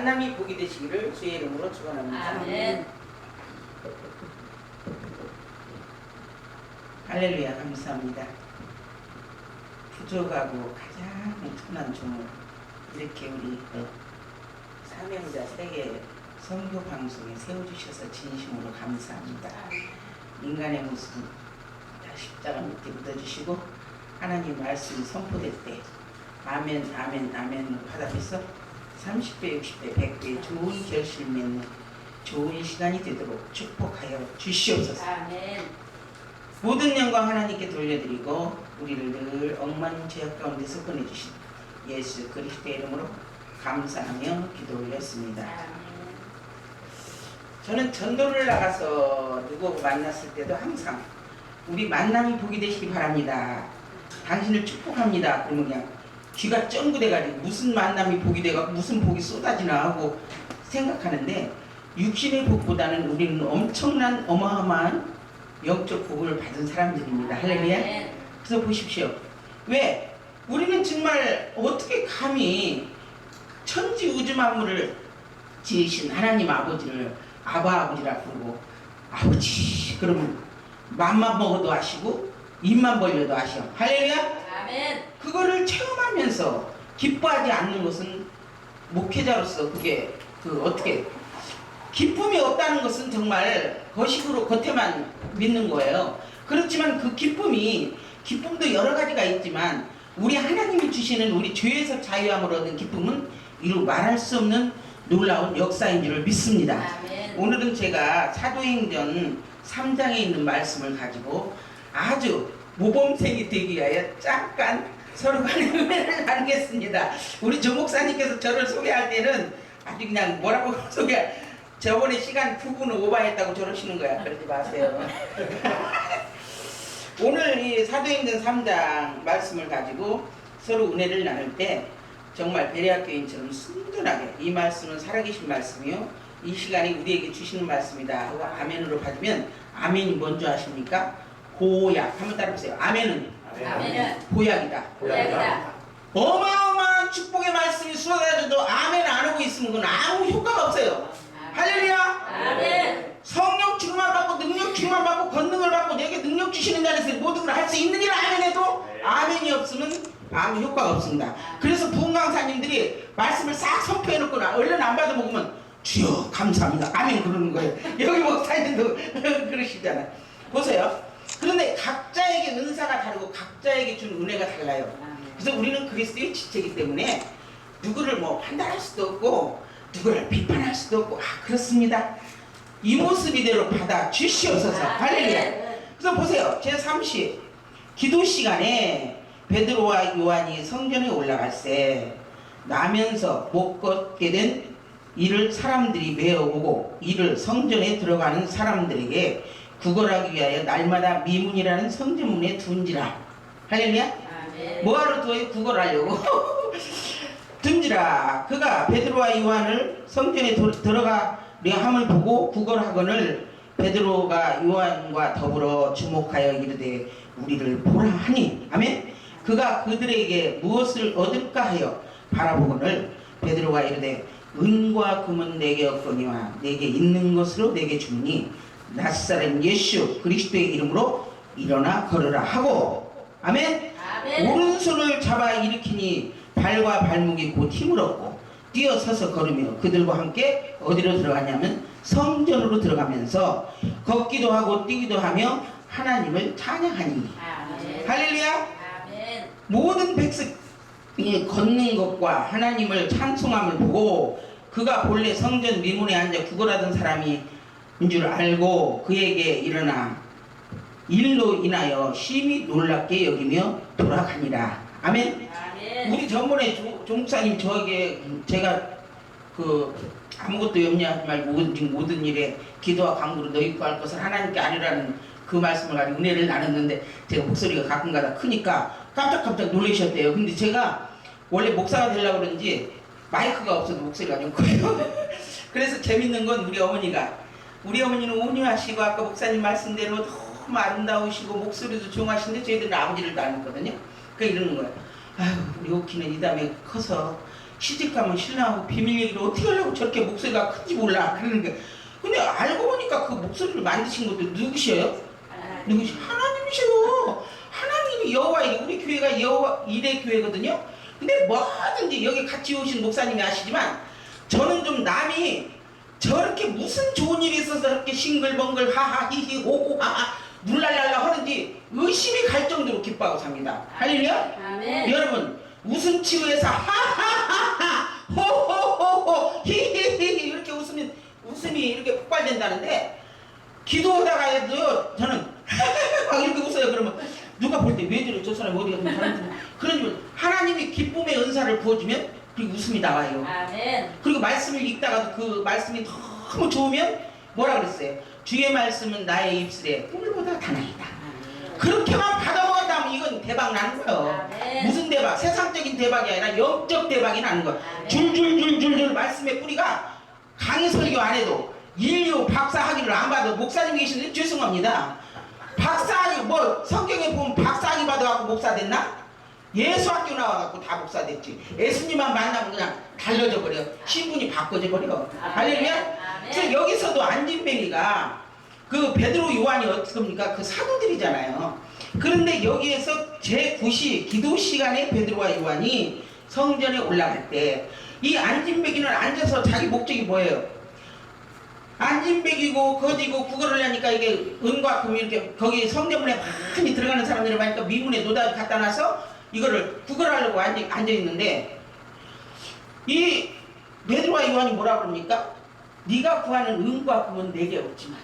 만남이 복이 되시기를 주의 이름으로 축원합니다. 아멘. 할렐루야 감사합니다. 부족하고 가장 흔한 종을 이렇게 우리 어, 사명자 세계 선교 방송에 세워주셔서 진심으로 감사합니다. 인간의 모습은 다 십자가 밑에 묻어주시고 하나님 말씀이 선포될 때 아멘 아멘 아멘으로 받아들여서 30배 60배 100배 좋은 결실 맺는 좋은 시간이 되도록 축복하여 주시옵소서 아멘. 모든 영광 하나님께 돌려드리고 우리를 늘 억만 죄악 가운데서 꺼내주신 예수 그리스도의 이름으로 감사하며 기도 올렸습니다. 저는 전도를 나가서 누구 만났을 때도 항상 우리 만남이 복이 되시기 바랍니다. 당신을 축복합니다. 그러면 그냥 귀가 쫑긋해가지고 무슨 만남이 복이 돼가 무슨 복이 쏟아지나 하고 생각하는데 육신의 복보다는 우리는 엄청난 어마어마한 영적 복을 받은 사람들입니다. 할렐루야. 아멘. 그래서 보십시오. 왜? 우리는 정말 어떻게 감히 천지 우주 만물을 지으신 하나님 아버지를 아바 아버지라 부르고 아버지 그러면 맘만 먹어도 아시고 입만 벌려도 아셔. 할렐루야. 아멘. 그거를 체험하면서 기뻐하지 않는 것은 목회자로서 그게 그 어떻게 기쁨이 없다는 것은 정말 거식으로 겉에만 믿는 거예요. 그렇지만 그 기쁨이 기쁨도 여러 가지가 있지만 우리 하나님이 주시는 우리 죄에서 자유함을 얻은 기쁨은 이루 말할 수 없는 놀라운 역사인 줄을 믿습니다. 아멘. 오늘은 제가 사도행전 3장에 있는 말씀을 가지고 아주 모범생이 되기 위하여 잠깐 서로 간의 은혜를 나누겠습니다. 우리 조 목사님께서 저를 소개할 때는 아주 그냥 뭐라고 소개 저번에 시간 9분 오버했다고 저러시는 거야. 그러지 마세요. 오늘 이 사도행전 3장 말씀을 가지고 서로 은혜를 나눌 때 정말 베레아교인처럼 순전하게 이 말씀은 살아계신 말씀이요. 이 시간이 우리에게 주시는 말씀이다 아멘으로 받으면 아멘이 뭔지 아십니까? 고약 한번 따라보세요. 아멘은 아멘은 고약이다. 고약이다. 어마어마한 축복의 말씀이 쏟아져도 아멘 안 하고 있으면 그건 아무 효과가 없어요. 할렐루야. 아멘. 성령 충만 받고 능력 충만 받고 권능을 받고 내게 능력 주시는 자리에서 모든 걸 할 수 있는 일 아멘해도 아멘이 없으면 아무 효과가 없습니다. 그래서 부흥 강사님들이 말씀을 싹 선포해 놓거나 얼른 안 받아 먹으면 주여 감사합니다. 아멘 그러는 거예요. 여기 목사님도 그러시잖아요. 보세요. 그런데 각자에게 은사가 다르고 각자에게 준 은혜가 달라요. 그래서 우리는 그리스도의 지체이기 때문에 누구를 뭐 판단할 수도 없고 누구를 비판할 수도 없고 아 그렇습니다. 이 모습 이대로 받아 주시옵소서. 할렐루야. 그래서 보세요. 제30 기도 시간에 베드로와 요한이 성전에 올라갈 때 나면서 못 걷게 된 이를 사람들이 메어오고 이를 성전에 들어가는 사람들에게 구걸 하기 위하여 날마다 미문이라는 성전문에 둔지라. 할렐루야. 뭐하러 더 구걸하려고? 든지라 그가 베드로와 요한을 성전에 도- 들어가려 함을 보고 구걸하거늘 베드로가 요한과 더불어 주목하여 이르되 우리를 보라 하니 아멘 그가 그들에게 무엇을 얻을까 하여 바라보거늘 베드로가 이르되 은과 금은 내게 없거니와 내게 있는 것으로 내게 주니 낯사람 예수 그리스도의 이름으로 일어나 걸으라 하고 아멘 아멘. 오른손을 잡아 일으키니 발과 발목이 곧 힘을 얻고 뛰어서서 걸으며 그들과 함께 어디로 들어가냐면 성전으로 들어가면서 걷기도 하고 뛰기도 하며 하나님을 찬양하니 아멘. 할렐루야 아멘. 모든 백성이 걷는 것과 하나님을 찬송함을 보고 그가 본래 성전 미문에 앉아 구걸하던 사람인 줄 알고 그에게 일어나 일로 인하여 심히 놀랍게 여기며 돌아가니라 아멘 아멘. 우리 전번에 조- 종사님 저에게 제가 그 아무것도 염려하지 말고 모든, 모든 일에 기도와 강구로 너희 구할 것을 하나님께 아니라는 그 말씀을 가지고 은혜를 나눴는데 제가 목소리가 가끔가다 크니까 깜짝깜짝 놀라셨대요. 근데 제가 원래 목사가 되려고 그런지 마이크가 없어도 목소리가 좀 커요. 그래서 재밌는 건 우리 어머니가 우리 어머니는 온유하시고 아까 목사님 말씀대로 너무 아름다우시고 목소리도 좋아하신데 저희들은 아버지를 닮았거든요. 그러니까 이러는 거예요. 아유 우리 오키는 이 다음에 커서 시집가면 신랑하고 비밀 얘기를 어떻게 하려고 저렇게 목소리가 큰지 몰라 그러는 게 근데 알고 보니까 그 목소리를 만드신 것도 누구셔요? 누구시? 하나님이셔요. 하나님이 여호와이고 우리 교회가 여호와 이대 교회거든요. 근데 뭐든지 여기 같이 오신 목사님이 아시지만 저는 좀 남이 저렇게 무슨 좋은 일이 있어서 저렇게 싱글벙글 하하 히히 호호 하하 눌랄랄라 하는지 의심이 갈 정도로 기뻐하고 삽니다. 할렐루야. 아멘. 여러분 웃음 치유해서 하하하하 호호호호 히히히히 이렇게 웃으면 웃음이 이렇게 폭발된다는데 기도하다가도 저는 막 이렇게 웃어요 그러면 누가 볼 때 왜 저래 저 사람이 어디 하나님 하나님이 기쁨의 은사를 부어주면 그리고 웃음이 나와요 아멘. 그리고 말씀을 읽다가도 그 말씀이 너무 좋으면 뭐라 그랬어요 주의 말씀은 나의 입술에 꿀보다 단아이다 그렇게만 받아먹었다면 이건 대박 나는 거예요 아멘. 무슨 대박? 세상적인 대박이 아니라 영적 대박이 나는. 아멘. 줄줄줄줄줄 말씀의 뿌리가 강의 설교 안 해도 인류 박사 학위를 안 받아 목사님 계시는데 죄송합니다. 박사 학위 뭐 성경에 보면 박사 학위 받아갖고 목사 됐나? 예수 학교 나와갖고 다 목사 됐지. 예수님만 만나면 그냥 달려져 버려. 신분이 바꿔져 버려. 할렐루야. 그래서 여기서도 안진뱅이가 그 베드로 요한이 어떻습니까? 그 사도들이잖아요. 그런데 여기에서 제9시 기도 시간에 베드로와 요한이 성전에 올라갈 때 이 안진뱅이는 앉아서 자기 목적이 뭐예요? 안진뱅이고 거지고 국어를 하니까 이게 은과 금이 이렇게 거기 성전문에 많이 들어가는 사람들이 많으니까 미문에 노다 갖다 놔서 이거를 구걸하려고 앉아, 앉아 있는데 이 베드로와 요한이 뭐라 그럽니까? 네가 구하는 은과 금은 내게 없지만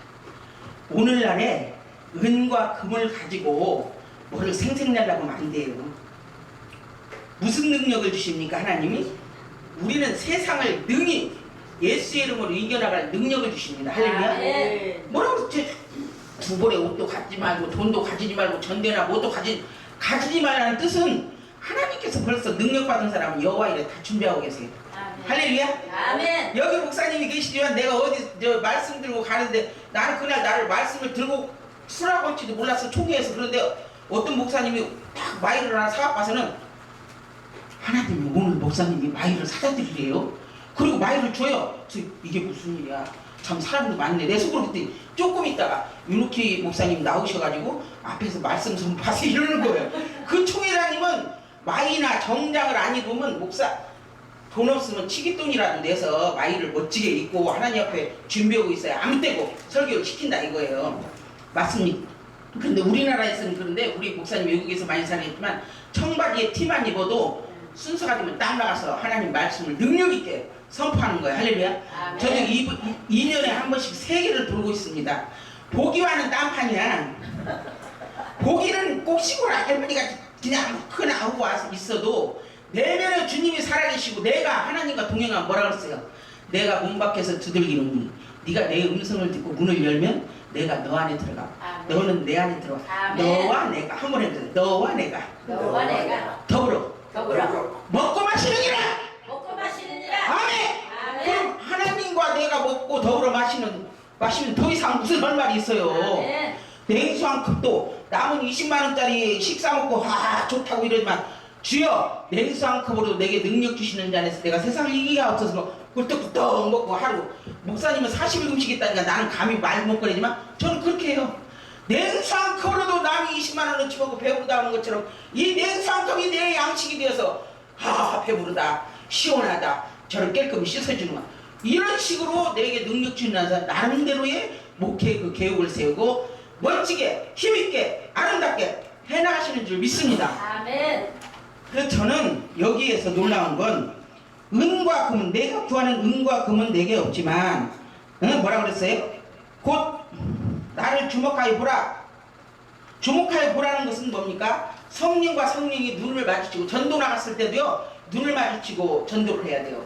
오늘날에 은과 금을 가지고 뭐를 생생내려고 하면 안 돼요. 무슨 능력을 주십니까 하나님이? 우리는 세상을 능히 예수의 이름으로 이겨나갈 능력을 주십니다. 할렐루야. 아멘. 뭐라고 그랬지? 두 벌의 옷도 갖지 말고 돈도 가지지 말고 전대나 뭐도 가지 가지지 말라는 뜻은 하나님께서 벌써 능력 받은 사람은 여호와 이래 다 준비하고 계세요. 아멘. 할렐루야. 아멘. 여기 목사님이 계시지만 내가 어디 저 말씀 들고 가는데 나는 그날 나를 말씀을 들고 수라고 할지도 몰랐어 총회에서 그런데 어떤 목사님이 딱 마이를 하나 사갖고 와서는 하나님이 오늘 목사님이 마이를 사다 드리래요 그리고 마이를 줘요 이게 무슨 일이야 참 사람도 많네 내 속으로 그때 조금 있다가 윤옥희 목사님 나오셔가지고 앞에서 말씀 좀 봐서 이러는 거예요 그 총회장님은 마이나 정장을 안 입으면 목사 돈 없으면 치깃돈이라도 내서 마이를 멋지게 입고 하나님 앞에 준비하고 있어야 아무 때고 설교를 시킨다 이거예요. 맞습니까? 근데 우리나라에서는 그런데 우리 목사님 외국에서 많이 살았지만 청바지에 티만 입어도 순서가 되면 딱 나가서 하나님 말씀을 능력 있게 선포하는 거예요. 할렐루야. 저도 이, 이, 2년에 한 번씩 세 개를 돌고 있습니다. 보기와는 딴판이야. 보기는 꼭 시골 할머니가 그냥 큰 아우고 와서 있어도 내면에 주님이 살아계시고 내가 하나님과 동행하면 뭐라 그랬어요? 내가 문 밖에서 두들기는 네가 내 음성을 듣고 문을 열면 내가 너 안에 들어가. 아멘. 너는 내 안에 들어가. 아멘. 너와 내가 한 번 해보세요. 너와 내가 너와 내가 더불어 더불어 먹고 마시느니라. 먹고 마시느니라. 아멘. 아멘. 그럼 하나님과 내가 먹고 더불어 마시는 마시면 더 이상 무슨 할 말이 있어요? 아멘. 냉수 한 컵도 남은 20만 원짜리 식사 먹고 아 좋다고 이러지만 주여 냉수 한 컵으로 내게 능력 주시는 자에서 내가 세상을 이기가 없어서 꿀떡꿀떡 먹고 하루 목사님은 40일 금식 있다니까 나는 감히 말못 꺼내지만 저는 그렇게 해요 컵으로도 남이 20만 원어치 먹고 배부르다 하는 것처럼 이 컵이 내 양식이 되어서 아 배부르다 시원하다 저를 깔끔히 씻어주는 거야 이런 식으로 내게 능력 자 나름대로의 목회 그 계획을 세우고 멋지게 힘있게 아름답게 해나가시는 줄 믿습니다. 아멘. 그래서 저는 여기에서 놀라운 건 은과 금은 내가 구하는 은과 금은 내게 없지만 응? 뭐라 그랬어요? 곧 나를 주목하여 보라. 주목하여 보라는 것은 뭡니까? 성령과 성령이 눈을 마주치고 전도 나갔을 때도요 눈을 마주치고 전도를 해야 돼요.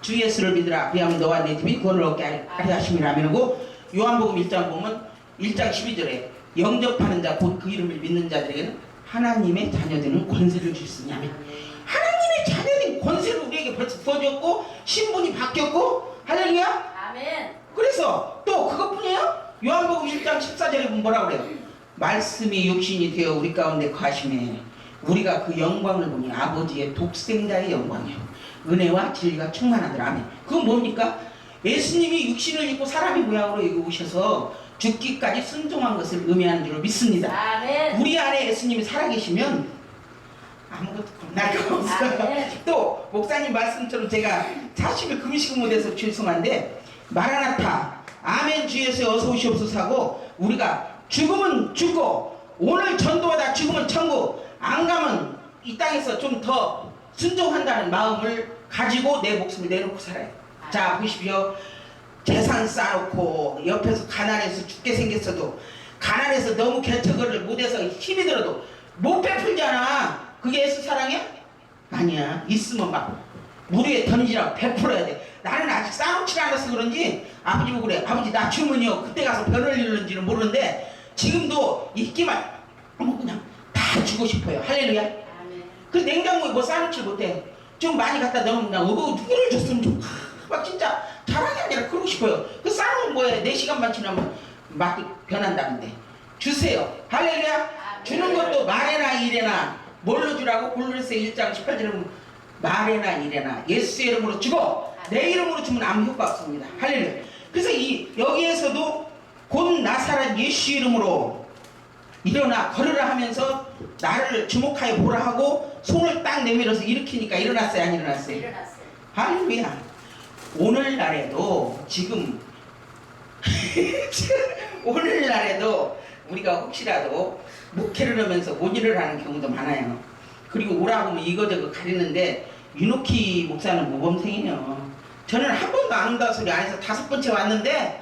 주 예수를 믿으라. 그리하면 너와 내 집이 구원을 얻게 하려 하심이라면고 요한복음 1장 보면 1장 12절에 영접하는 자 곧 그 이름을 믿는 자들에게는 하나님의 자녀되는 권세를 주셨으냐면 하나님의 자녀된 권세를 우리에게 벌써 부어줬고 신분이 바뀌었고 할렐루야 아멘. 그래서 또 그것뿐이에요 요한복음 1장 14절에 보면 뭐라 그래요 말씀이 육신이 되어 우리 가운데 거하심에 우리가 그 영광을 보니 아버지의 독생자의 영광이요 은혜와 진리가 충만하더라. 아멘. 그건 뭡니까? 예수님이 육신을 입고 사람의 모양으로 여기 오셔서 죽기까지 순종한 것을 의미하는 줄 믿습니다. 아멘. 우리 안에 예수님이 살아계시면 아무것도 겁날 거 없어요. 아멘. 또 목사님 말씀처럼 제가 40일 금식을 못해서 죄송한데 마라나타 아멘 주 예수 어서 오시옵소서 하고 우리가 죽으면 죽고 오늘 전도하다 죽으면 천국 안 가면 이 땅에서 좀 더 순종한다는 마음을 가지고 내 목숨을 내놓고 살아요. 자 보십시오. 재산 쌓아놓고 옆에서 가난해서 죽게 생겼어도 가난해서 너무 개척을 못해서 힘이 들어도 못 베풀잖아. 그게 예수 사랑이야? 아니야. 있으면 막 무리에 던지라고 베풀어야 돼. 나는 아직 싸놓지 않아서 그런지 아버지 보고 그래. 아버지 나 주문이요. 그때 가서 변을 잃는지는 모르는데 지금도 있기만 어머 그냥 다 주고 싶어요. 할렐루야. 그 냉장고에 뭐 싸놓지 못해. 좀 많이 갖다 넣으면 그냥 어머 누구를 줬으면 좀막 진짜 자랑이 아니라 그러고 싶어요. 그 싸놓은 거에 4시간만 지나면 막 변한다는데 주세요. 할렐루야. 주는 것도 말해나 이래나 뭘로 주라고 골로새 1장 18절에 보면 말해나 이래나 예수의 이름으로 주고 내 이름으로 주면 아무 효과 없습니다. 할렐루야. 그래서 이 여기에서도 곧 나사렛 예수 이름으로 일어나 걸으라 하면서 나를 주목하여 보라 하고 손을 딱 내밀어서 일으키니까 일어났어요 안 일어났어요? 일어났어요. 할렐루야. 오늘날에도 지금 오늘날에도 우리가 혹시라도 목회를 하면서 모질을 하는 경우도 많아요. 그리고 오라고 하면 이거저거 가리는데 윤옥희 목사는 모범생이에요. 저는 한 번도 안 온다 소리 안 해서 다섯 번째 왔는데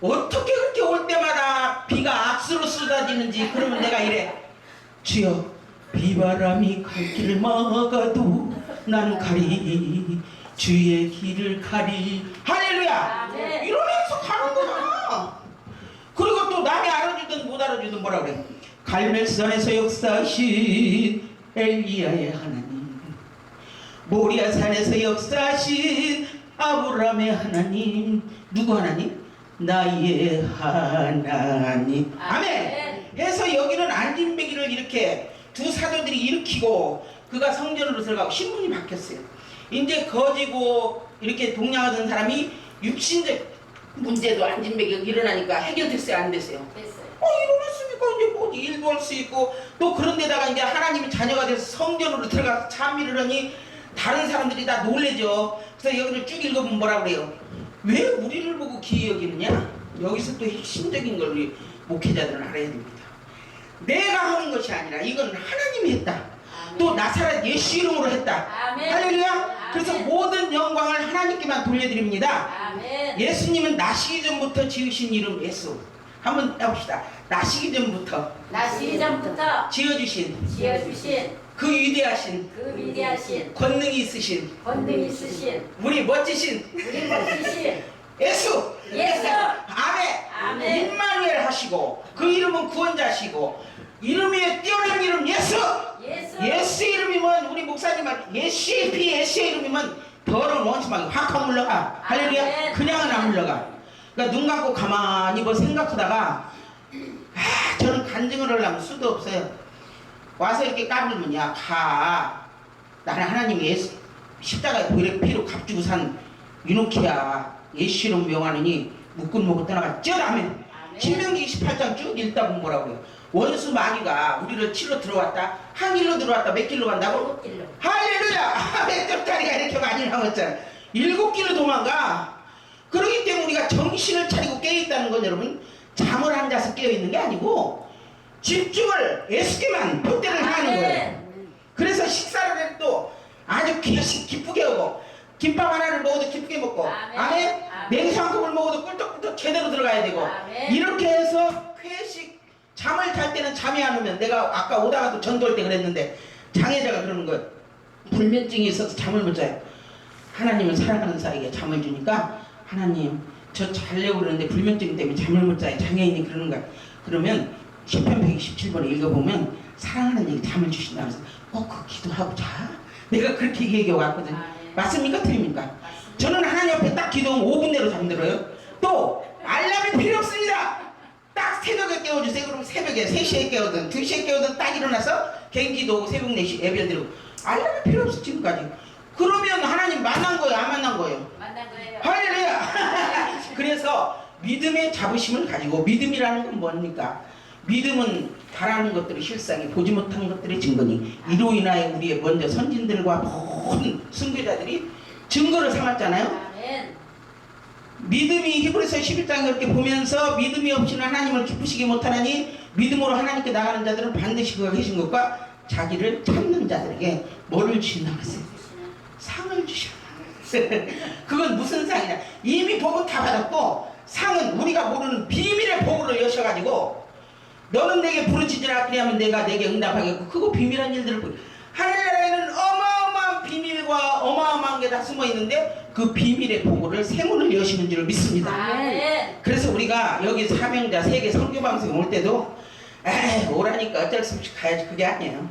어떻게 그렇게 올 때마다 비가 악수로 쏟아지는지 그러면 내가 이래. 주여 비바람이 갈 길을 막아도 나는 가리 주의 길을 가리. 할렐루야. 이러면서 가는 거야 그리고 또 남이 알아주든 못 알아주든 뭐라 그래? 갈멜산에서 역사하신 엘리야의 하나님 모리아산에서 역사하신 아브라함의 하나님 누구 하나님? 나의 하나님 아멘. 해서 여기는 안진배기를 이렇게 두 사도들이 일으키고 그가 성전으로 들어가고 신분이 바뀌었어요. 이제 거지고 이렇게 동냥하던 사람이 육신적 문제도 안진배기가 일어나니까 해결됐어요 안 됐어요? 됐어요. 어 일어났으니까 이제 뭐 일도 할 수 있고 또 그런 데다가 이제 하나님의 자녀가 돼서 성전으로 들어가서 찬미를 하니 다른 사람들이 다 놀래죠. 그래서 여기를 쭉 읽어보면 뭐라 그래요? 왜 우리를 보고 기이 여기느냐? 여기서 또 핵심적인 걸 우리 목회자들은 알아야 됩니다. 내가 하는 것이 아니라 이건 하나님이 했다. 또 나사렛 예수 이름으로 했다. 아멘. 할렐루야. 그래서 아멘. 모든 영광을 하나님께만 돌려드립니다. 아멘. 예수님은 나시기 전부터 지으신 이름 예수. 한번 해봅시다. 나시기 전부터 나시기 전부터 지어주신 지어주신 그 위대하신 그 위대하신 권능이 있으신 권능 있으신 우리 멋지신 우리 멋지신 예수. 예수. 아멘. 아멘. 임마누엘 하시고 그 이름은 구원자시고 이름 위에 뛰어난 이름 예수. 예수. 예수 이름이면 우리 목사님 말 예수의 피 예수의 이름이면 더러운 원수 막 확확 물러가. 할렐루야. 아멘. 그냥은 안 물러가. 그러니까 눈 감고 가만히 뭐 생각하다가 아 저는 간증을 하려면 수도 없어요. 와서 이렇게 까불면 야 가. 나는 하나님 예수 십자가에 보이를 피로 값주고 산 윤옥희야. 예수 이름 명하느니 묶은 목을 떠나가 아멘. 신명기 28장 쭉 읽다 보면 뭐라고요? 원수 마귀가 우리를 치러 들어왔다. 한 길로 들어왔다. 몇 길로 간다고? 일곱 길로. 할렐루야! 왼쪽다리가 이렇게 많이 나왔잖아. 일곱 길로 도망가. 그러기 때문에 우리가 정신을 차리고 깨어있다는 건 여러분, 잠을 앉아서 깨어있는 게 아니고, 집중을 예수께만 봇대를 하는 거예요. 그래서 식사를 해도 아주 기식 기쁘게 하고, 김밥 하나를 먹어도 기쁘게 먹고, 아멘. 아멘? 아멘. 냉수 한 컵을 먹어도 꿀떡꿀떡 제대로 들어가야 되고, 아멘. 이렇게 해서 회식, 잠을 잘 때는 잠이 안 오면, 내가 아까 오다가도 전도할 때 그랬는데, 장애자가 그러는 거예요. 불면증이 있어서 잠을 못 자요. 하나님을 사랑하는 사이에 잠을 주니까 하나님 저 잘려고 그러는데 불면증 때문에 잠을 못 자요. 장애인이 그러는 거야. 그러면 10편 127번에 읽어보면 사랑하는 얘기 잠을 주신다면서 어, 그 기도하고 자. 내가 그렇게 얘기해 왔거든. 아멘. 맞습니까? 틀립니까? 맞습니다. 저는 하나님 앞에 딱 기도하면 5분 내로 잠들어요. 또 알람이 필요 없습니다. 딱 새벽에 깨워주세요. 그럼 새벽에 3시에 깨우든 2시에 깨우든 딱 일어나서 개인기도 새벽 4시 예배를 드리고 알람이 필요 없어 지금까지. 그러면 하나님 만난 거예요, 안 만난 거예요? 만난 거예요. 할렐루야! 그래서 믿음의 자부심을 가지고 믿음이라는 건 뭡니까? 믿음은 바라는 것들이 실상이 보지 못한 것들의 증거니 이로 인하여 우리의 먼저 선진들과 모든 순교자들이 증거를 삼았잖아요. 믿음이 히브리서 11장 그렇게 보면서 믿음이 없이는 하나님을 기쁘시게 못하나니 믿음으로 하나님께 나가는 자들은 반드시 그가 계신 것과 자기를 찾는 자들에게 뭐를 주신다고 했어요? 주시는 상을 주셔. 그건 무슨 상이냐? 이미 복은 다 받았고 상은 우리가 모르는 비밀의 복으로 여셔가지고 너는 내게 부르짖으라 그리하면 내가 내게 응답하겠고 그거 비밀한 일들을 보여. 하늘나라에는 어마어마한 비밀과 어마어마한 게 다 숨어 있는데 그 비밀의 복을 세문을 여시는 줄을 믿습니다. 그래서 우리가 여기 사명자 세계 선교 방송에 올 때도 에이 오라니까 어쩔 수 없이 가야지 그게 아니에요.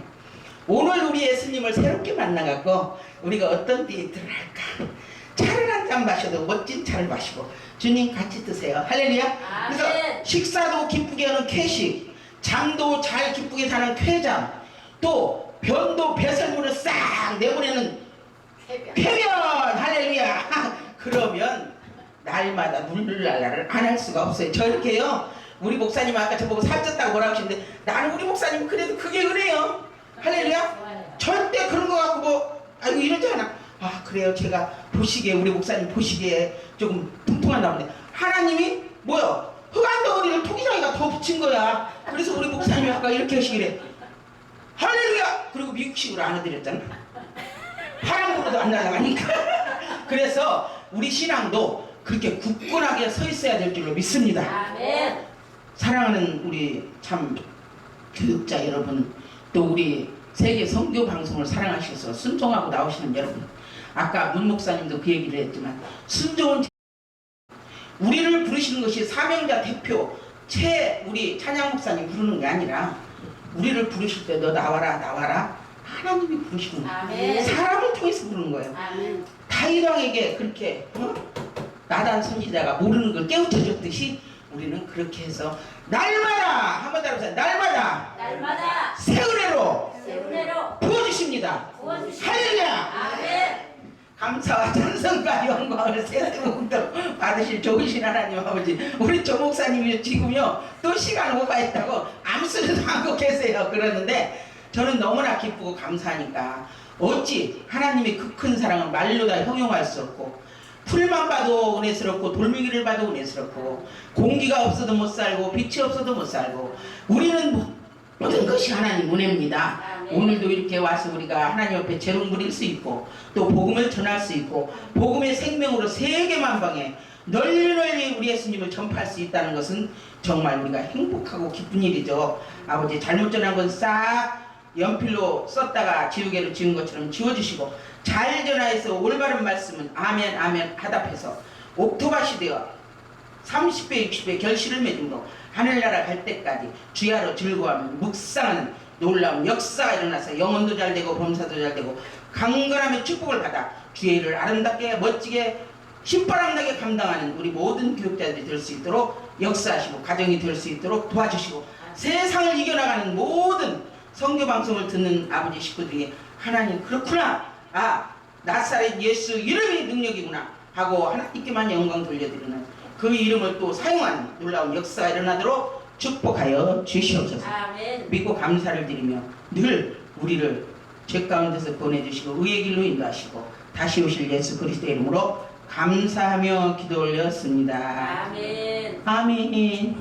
오늘 우리 예수님을 새롭게 만나갖고 우리가 어떤 데이트를 할까? 차를 한 잔 마셔도 멋진 차를 마시고 주님 같이 드세요. 할렐루야. 그래서. 식사도 기쁘게 하는 쾌식, 잠도 잘 기쁘게 자는 쾌잠, 또 변도 배설물을 싹 내보내는. 쾌변 할렐루야 그러면 날마다 눈물날라를 안 할 수가 없어요 저렇게요 우리 목사님 아까 저보고 살쪘다고 뭐라 하시는데 나는 우리 목사님 그래도 그게 은혜요 할렐루야. 절대 그런 거 갖고 뭐 아이고 이러지 않아. 아 그래요. 제가 보시기에 우리 목사님 보시기에 조금 뚱뚱한다 근데 하나님이 뭐요? 흑안 덩어리를 토기장이가 더 붙인 거야. 그래서 우리 목사님이 아까 이렇게 하시기래 할렐루야! 그리고 미국식으로 안 해드렸잖아. 파랑으로도 안 날아가니까. 그래서 우리 신앙도 그렇게 굳건하게 서 있어야 될 줄로 믿습니다. 아멘. 사랑하는 우리 참 교육자 여러분 또 우리 세계 선교 방송을 사랑하셔서 순종하고 나오시는 여러분 아까 문 목사님도 그 얘기를 했지만 순종은 우리를 부르시는 것이 사명자 대표 최 우리 찬양 목사님 부르는 게 아니라 우리를 부르실 때 너 나와라 나와라 하나님이 부르시는 거예요 아멘. 사람을 통해서 부르는 거예요. 다윗왕에게 그렇게 어? 나단 선지자가 모르는 걸 깨우쳐 줬듯이 우리는 그렇게 해서 날마다 한번 따라서 날마다 날마다 새 은혜로 새 은혜로 부어주십니다. 할렐루야! 아멘. 감사와 찬성과 영광을 세세복도 받으실 좋으신 하나님 아버지 우리 조 목사님이 지금요 또 시간 소리도 안 하고 계세요 그러는데 저는 너무나 기쁘고 감사하니까 어찌 하나님의 그 큰 사랑은 말로 다 형용할 수 없고 풀만 봐도 은혜스럽고 돌멩이를 봐도 은혜스럽고 공기가 없어도 못 살고 빛이 없어도 못 살고 우리는 모- 모든 것이 하나님 은혜입니다. 오늘도 이렇게 와서 우리가 하나님 앞에 재롱 부릴 수 있고 또 복음을 전할 수 있고 복음의 생명으로 세계 만방에 널리 널리 우리 예수님을 전파할 수 있다는 것은 정말 우리가 행복하고 기쁜 일이죠. 아버지 잘못 전한 건 싹 연필로 썼다가 지우개로 지운 것처럼 지워주시고 잘 전하여서 올바른 말씀은 아멘 아멘 하답해서 옥토밭이 되어 30배 60배 결실을 맺음으로 하늘나라 갈 때까지 주야로 즐거워하며 묵상하는 놀라운 역사가 일어나서 영혼도 잘 되고 범사도 잘 되고 강건하며 축복을 받아 주의 일을 아름답게 멋지게 신바람나게 감당하는 우리 모든 교육자들이 될 수 있도록 역사하시고 가정이 될 수 있도록 도와주시고 세상을 이겨나가는 모든 성교 방송을 듣는 아버지 식구들이 하나님 그렇구나 아 나사렛 예수 이름이 능력이구나 하고 하나님께만 영광 돌려드리는 그 이름을 또 사용하는 놀라운 역사가 일어나도록 축복하여 주시옵소서 아멘. 믿고 감사를 드리며 늘 우리를 죄 가운데서 보내주시고 의의 길로 인도하시고 다시 오실 예수 그리스도의 이름으로 감사하며 기도 올렸습니다. 아멘. 아멘.